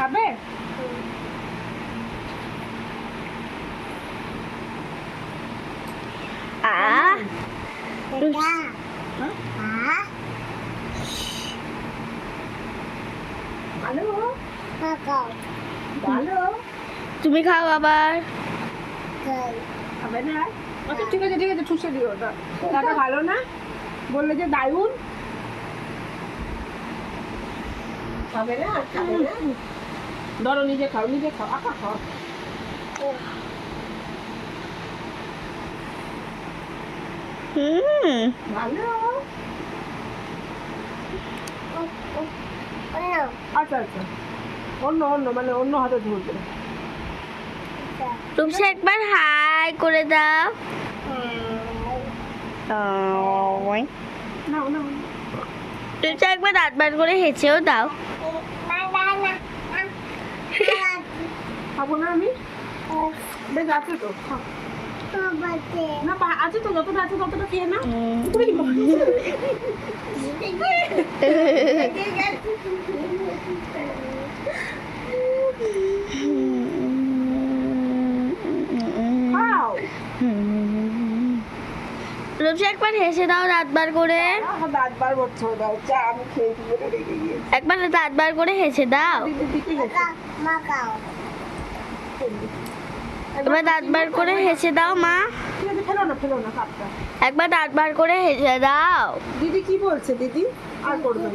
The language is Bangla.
খাবে? আ? হ্যাঁ? ভালো। ভালো। তুমি খাও আবার। খাবে না? আচ্ছা ঠিক আছে ঠিক আছে ঠুসে দিও ওটা দাদা ভালো না? বললে যে দায়ুন খাবে না? খাবে না? ধরো নিজে খাও নিজে খাও আকা খাও। ভালো। আচ্ছা আচ্ছা। অন্য অন্য মানে অন্য হাতে ধরবে রূপসা একবার হাই করে দাও। রূপসা একবার দাঁত বার করে হেঁচেও দাও। খাব না আমি বেশ আছে তো। না পা- আছে তো যতটা আছে ততটা খেয়ে না খাও। রূপসা, একবার হেসে দাও দাঁত বার করে। একবার দাঁত বার করে হেসে দাও। এবার দাঁত বার করে হেসে দাও, মা। একবার দাঁত বার করে হেসে দাও। দিদি কি বলছে, দিদি? আর করবে